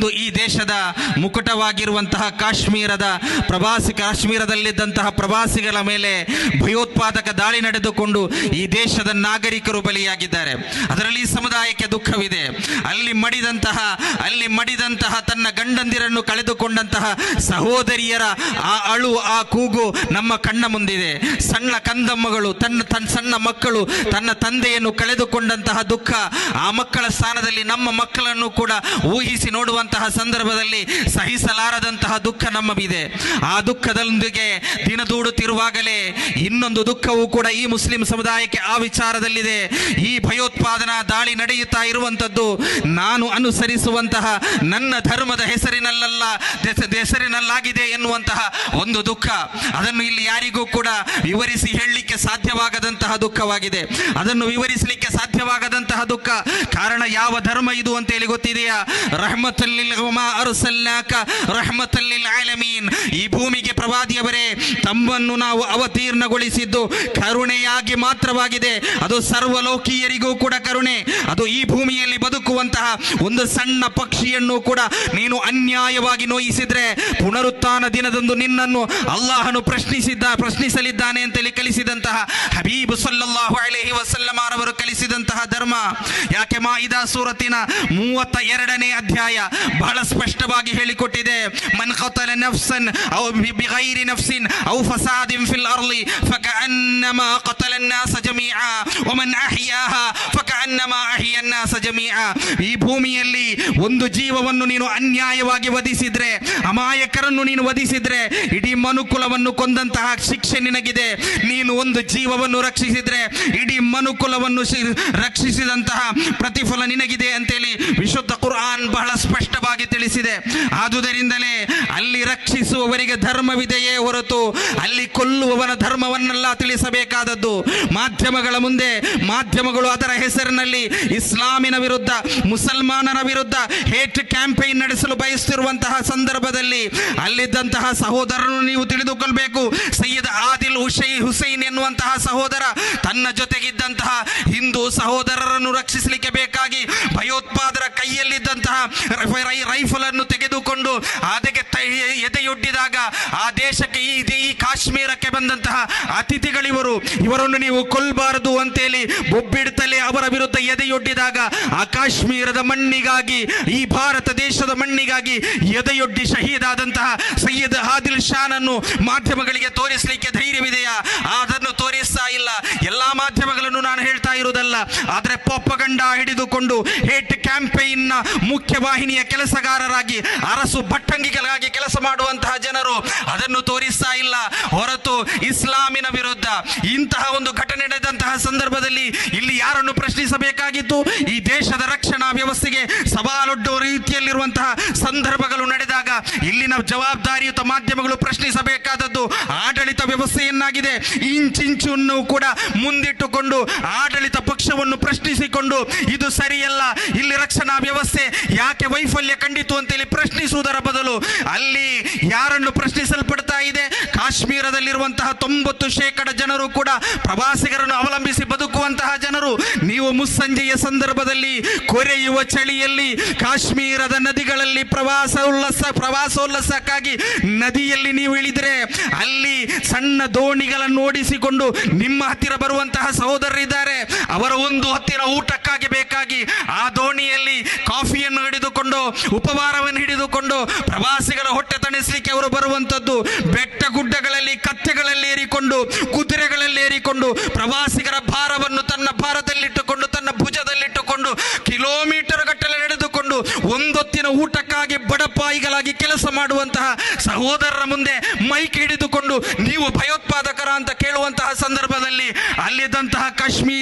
ಒಂದು ಈ ದೇಶದ ಮುಕುಟವಾಗಿರುವಂತಹ ಕಾಶ್ಮೀರದ ಪ್ರವಾಸಿ ಕಾಶ್ಮೀರದಲ್ಲಿದ್ದಂತಹ ಪ್ರವಾಸಿಗಳ ಮೇಲೆ ಭಯೋತ್ಪಾದಕ ದಾಳಿ ನಡೆದುಕೊಂಡು ಈ ದೇಶದ ನಾಗರಿಕರು ಬಲಿಯಾಗಿದ್ದಾರೆ. ಅದರಲ್ಲಿ ಸಮುದಾಯಕ್ಕೆ ದುಃಖವಿದೆ. ಅಲ್ಲಿ ಮಡಿದಂತಹ ಅಲ್ಲಿ ಮಡಿದಂತಹ ತನ್ನ ಗಂಡಂದಿರನ್ನು ಕಳೆದುಕೊಂಡಂತಹ ಸಹೋದರಿಯರ ಆ ಅಳು, ಆ ಕೂಗು ನಮ್ಮ ಕಣ್ಣ ಮುಂದಿದೆ. ಸಣ್ಣ ಕಂದಮ್ಮಗಳು, ತನ್ನ ತನ್ನ ಸಣ್ಣ ಮಕ್ಕಳು, ತನ್ನ ತಂದೆಯನ್ನು ಕಳೆದುಕೊಂಡಂತಹ ದುಃಖ ಆ ಮಕ್ಕಳ ಸ್ಥಾನದಲ್ಲಿ ನಮ್ಮ ಮಕ್ಕಳನ್ನು ಕೂಡ ಊಹಿಸಿ ನೋಡುವಂತಹ ಸಂದರ್ಭದಲ್ಲಿ ಸಹಿಸಲಾರದಂತಹ ದುಃಖ ನಮ್ಮವಿದೆ ಆ ದುಃಖದೊಂದಿಗೆ ದಿನದೂಡುತ್ತಿರುವಾಗಲೇ ಇನ್ನೊಂದು ದುಃಖವೂ ಕೂಡ ಈ ಮುಸ್ಲಿಂ ಸಮುದಾಯಕ್ಕೆ ಆ ವಿಚಾರದಲ್ಲಿದೆ. ಈ ಭಯೋತ್ಪಾದನಾ ದಾಳಿ ನಡೆಯುತ್ತಾ ಇರುವಂಥದ್ದು ನಾನು ಅನುಸರಿಸುವಂತಹ ನನ್ನ ಧರ್ಮದ ಹೆಸರಿನಲ್ಲ ಹೆಸರಿನಲ್ಲಾಗಿದೆ ಎನ್ನುವಂತಹ ಒಂದು ದುಃಖ. ಅದನ್ನು ಇಲ್ಲಿ ಯಾರಿಗೂ ಕೂಡ ವಿವರಿಸಿ ಹೇಳಲಿಕ್ಕೆ ಸಾಧ್ಯವಾಗದಂತಹ ದುಃಖವಾಗಿದೆ. ಅದನ್ನು ವಿವರಿಸಲಿಕ್ಕೆ ಸಾಧ್ಯವಾಗದಂತಹ ದುಃಖ. ಕಾರಣ ಯಾವ ಧರ್ಮ ಇದು ಅಂತ ಹೇಳಿ ಗೊತ್ತಿದೆಯಾ? ರಹಮತಲ್ಲಿಲ್ ಈ ಭೂಮಿಗೆ ಪ್ರವಾದಿಯವರೇ ತಮ್ಮನ್ನು ನಾವು ಅವತೀರ್ಣಗೊಳಿಸಿದ್ದು ಕರುಣೆಯಾಗಿ ಮಾತ್ರವಾಗಿದೆ. ಅದು ಸರ್ವಲೋಕೀಯರಿಗೂ ಕೂಡ ಕರುಣೆ. ಅದು ಈ ಭೂಮಿಯಲ್ಲಿ ಬದುಕುವಂತಹ ಒಂದು ಸಣ್ಣ ಪಕ್ಷಿಯನ್ನು ಕೂಡ ನೀನು ಅನ್ಯಾಯವಾಗಿ ನೋಯಿಸಿದ್ರೆ ಪುನರುತ್ಥಾನ ದಿನದಂದು ನಿನ್ನನ್ನು ಅಲ್ಲಾಹನು ಪ್ರಶ್ನಿಸಿದ್ದ, ಪ್ರಶ್ನಿಸಲಿದ್ದಾನೆ ಅಂತೇಳಿ ಕಲಿಸಿದಂತಹ ಹಬೀಬ್ ಸಲ್ಲಲ್ಲಾಹು ಅಲೈಹಿ ವಸಲ್ಲಮಾರವರು ಕಲಿಸಿದಂತಹ ಧರ್ಮ. ಯಾಕೆ ಮಾಯಿದಾ ಸೂರತಿನ ಮೂವತ್ತ ಎರಡನೇ ಅಧ್ಯಾಯ? ಬಹಳ ಸ್ಪಷ್ಟವಾಗಿ ಹೇಳಿಕೊಟ್ಟಿದೆ ಮನ್ ಖತಲ ನಫ್ಸನ್ ಔ ಬಿ- ಬಿಗೈರಿ ನಫ್ಸಿನ್ ಔ ಫಸಾದಿನ್ ಫಿಲ್ ಅರ್ಲಿ ಫಕಅನ್ನಮಾ قتل الناس جميعا ومن أحياها فكأنما أحيا الناس جميعا ಈ ಭೂಮಿಯಲ್ಲಿ ಒಂದು ಜೀವವನ್ನು ನೀನು ಅನ್ಯಾಯವಾಗಿ ವಧಿಸಿದ್ರೆ, ಅಮಾಯಕರನ್ನು ನೀನು ವಧಿಸಿದ್ರೆ, ಇಡೀ ಮನುಕುಲವನ್ನು ಕೊಂದಂತಹ ಶಿಕ್ಷೆ ನಿನಗಿದೆ. ನೀನು ಒಂದು ಜೀವವನ್ನು ರಕ್ಷಿಸಿದ್ರೆ, ಇಡೀ ಮನುಕುಲವನ್ನು ರಕ್ಷಿಸಿದಂತಹ ಪ್ರತಿಫಲ ನಿನಗಿದೆ ಅಂತೇಳಿ ವಿಶುದ್ಧ ಕುರ್ಆನ್ ಬಹಳ ಸ್ಪಷ್ಟವಾಗಿ ತಿಳಿಸಿದೆ. ಆದುದರಿಂದಲೇ ಅಲ್ಲಿ ರಕ್ಷಿಸುವವರಿಗೆ ಧರ್ಮವಿದೆಯೇ ಹೊರತು ಅಲ್ಲಿ ಕೊಲ್ಲುವವನ ಧರ್ಮವನ್ನೆಲ್ಲ ತಿಳಿಸಬೇಕಾದದ್ದು. ಮಾಧ್ಯಮಗಳ ಮುಂದೆ ಮಾಧ್ಯಮಗಳು ಅದರ ಹೆಸರಿನಲ್ಲಿ ಇಸ್ಲಾಮಿನ ವಿರುದ್ಧ, ಮುಸಲ್ಮಾನರ ವಿರುದ್ಧ ಹೇಟ್ ಕ್ಯಾಂಪೇನ್ ನಡೆಸಲು ಬಯಸುತ್ತಿರುವಂತಹ ಸಂದರ್ಭದಲ್ಲಿ ಅಲ್ಲಿದ್ದಂತಹ ಸಹೋದರನು ನೀವು ತಿಳಿದುಕೊಳ್ಬೇಕು. ಸೈಯದ್ ಆದಿಲ್ ಹುಸೈ ಹುಸೈನ್ ಎನ್ನುವಂತಹ ಸಹೋದರ, ತನ್ನ ಜೊತೆಗಿದ್ದಂತಹ ಹಿಂದೂ ಸಹೋದರರನ್ನು ರಕ್ಷಿಸಲಿಕ್ಕೆ ಬೇಕಾಗಿ ಭಯೋತ್ಪಾದರ ಕೈಯಲ್ಲಿದ್ದಂತಹ ರೈಫಲ್ ಅನ್ನು ತೆಗೆದುಕೊಂಡು ಅದಕ್ಕೆ ಎದೆಯೊಡ್ಡಿದಾಗ ಆ ದೇಶಕ್ಕೆ ಈ ಈ ಕಾಶ್ಮೀರಕ್ಕೆ ಬಂದಂತಹ ಅತಿಥಿಗಳಿವರು, ಇವರನ್ನು ನೀವು ಕೊಲ್ಲಬಾರದು ಅಂತೇಳಿ ಬೊಬ್ಬಿಡ್ತಲೇ ಅವರ ವಿರುದ್ಧ ಎದೆಯೊಡ್ಡಿದಾಗ ಆ ಕಾಶ್ಮೀರದ ಮಣ್ಣಿಗಾಗಿ, ಈ ಭಾರತ ದೇಶದ ಮಣ್ಣಿಗಾಗಿ ಎದೆಯೊಡ್ಡಿ ಶಹೀದಾದಂತಹ ಸೈಯದ್ ಆದಿಲ್ ಶಾನನ್ನು ಮಾಧ್ಯಮಗಳಿಗೆ ತೋರಿಸಲಿಕ್ಕೆ ಧೈರ್ಯವಿದೆಯಾ? ಆದರೆ ಪೊಪ್ಪಗಂಡ ಹಿಡಿದುಕೊಂಡು ಹೇಟ್ ಕ್ಯಾಂಪೇನ್ನ ನ ಮುಖ್ಯ ವಾಹಿನಿಯ ಕೆಲಸಗಾರರಾಗಿ, ಅರಸು ಭಟ್ಟಂಗಿಗಳಾಗಿ ಕೆಲಸ ಮಾಡುವಂತಹ ಜನರು ಅದನ್ನು ತೋರಿಸ್ತಾ ಇಲ್ಲ. ಹೊರತು ಇಸ್ಲಾಮಿನ ವಿರುದ್ಧ ಇಂತಹ ಒಂದು ಘಟನೆ ನಡೆದಂತಹ ಸಂದರ್ಭದಲ್ಲಿ ಇಲ್ಲಿ ಯಾರನ್ನು ಪ್ರಶ್ನಿಸಬೇಕಾಗಿತ್ತು? ಈ ದೇಶದ ರಕ್ಷಣಾ ವ್ಯವಸ್ಥೆಗೆ ಸವಾಲೊಡ್ಡುವ ರೀತಿಯಲ್ಲಿರುವಂತಹ ಸಂದರ್ಭಗಳು ನಡೆದಾಗ ಇಲ್ಲಿನ ಜವಾಬ್ದಾರಿಯುತ ಮಾಧ್ಯಮಗಳು ಪ್ರಶ್ನಿಸಬೇಕಾದದ್ದು ಆಡಳಿತ ವ್ಯವಸ್ಥೆಯನ್ನಾಗಿದೆ. ಇಂಚಿಂಚನ್ನು ಕೂಡ ಮುಂದಿಟ್ಟುಕೊಂಡು ಆಡಳಿತ ಪಕ್ಷವನ್ನು ಪ್ರಶ್ನಿಸಿಕೊಂಡು ಇದು ಸರಿಯಲ್ಲ, ಇಲ್ಲಿ ರಕ್ಷಣಾ ವ್ಯವಸ್ಥೆ ಯಾಕೆ ವೈಫಲ್ಯ ಕಂಡಿತು ಅಂತೇಳಿ ಪ್ರಶ್ನಿಸುವುದರ ಬದಲು ಅಲ್ಲಿ ಯಾರನ್ನು ಪ್ರಶ್ನಿಸಲ್ಪಡ್ತಾ ಇದೆ? ಕಾಶ್ಮೀರದಲ್ಲಿರುವಂತಹ ತೊಂಬತ್ತು ಶೇಕಡ ಜನರು ಕೂಡ ಪ್ರವಾಸಿಗರನ್ನು ಅವಲಂಬಿಸಿ ಬದುಕುವಂತಹ ಜನರು, ನೀವು ಮುಸ್ಸಂಜೆಯ ಸಂದರ್ಭದಲ್ಲಿ ಕೊರೆಯುವ ಚಳಿಯಲ್ಲಿ, ಕಾಶ್ಮೀರದ ನದಿಗಳಲ್ಲಿ ಪ್ರವಾಸ ಉಲ್ಲಾಸ, ಪ್ರವಾಸೋಲ್ಲಾಸಕ್ಕಾಗಿ ನದಿಯಲ್ಲಿ ನೀವು ಇಳಿದರೆ, ಅಲ್ಲಿ ಸಣ್ಣ ದೋಣಿಗಳನ್ನು ಓಡಿಸಿಕೊಂಡು ನಿಮ್ಮ ಹತ್ತಿರ ಬರುವಂತಹ ಸಹೋದರರಿದ್ದಾರೆ. ಅವರ ಒಂದು ಹತ್ತಿರ ಊಟಕ್ಕಾಗಿ ಬೇಕಾಗಿ ಆ ದೋಣಿಯಲ್ಲಿ ಕಾಫಿಯನ್ನು ಹಿಡಿದುಕೊಂಡು ಉಪಹಾರವನ್ನು ಹಿಡಿದುಕೊಂಡು ಪ್ರವಾಸಿಗರ ಹೊಟ್ಟೆ ತಣಿಸಲಿಕ್ಕೆ ಅವರು ಬರುವಂತದ್ದು ಬೆಟ್ಟ ಗುಡ್ಡಗಳಲ್ಲಿ, ಕತ್ತೆಗಳಲ್ಲಿ ಏರಿಕೊಂಡು, ಕುದುರೆಗಳಲ್ಲಿ ಏರಿಕೊಂಡು ಪ್ರವಾಸಿಗರ ಭಾರವನ್ನು ತನ್ನ ಭಾರದಲ್ಲಿಟ್ಟುಕೊಂಡು, ತನ್ನ ಭುಜದಲ್ಲಿಟ್ಟುಕೊಂಡು, ಕಿಲೋಮೀಟರ್ ಗಟ್ಟಲೆ ನಡೆದುಕೊಂಡು, ಒಂದೊತ್ತಿನ ಊಟಕ್ಕಾಗಿ ಬಡಪಾಯಿಗಳಾಗಿ ಕೆಲಸ ಮಾಡುವಂತಹ ಸಹೋದರರ ಮುಂದೆ ಮೈಕ್ ಹಿಡಿದುಕೊಂಡು, ನೀವು ಭಯೋತ್ಪಾದಕರ ಅಂತ ಕೇಳುವಂತಹ ಸಂದರ್ಭದಲ್ಲಿ ಅಲ್ಲಿದ್ದಂತಹ ಕಾಶ್ಮೀರಿ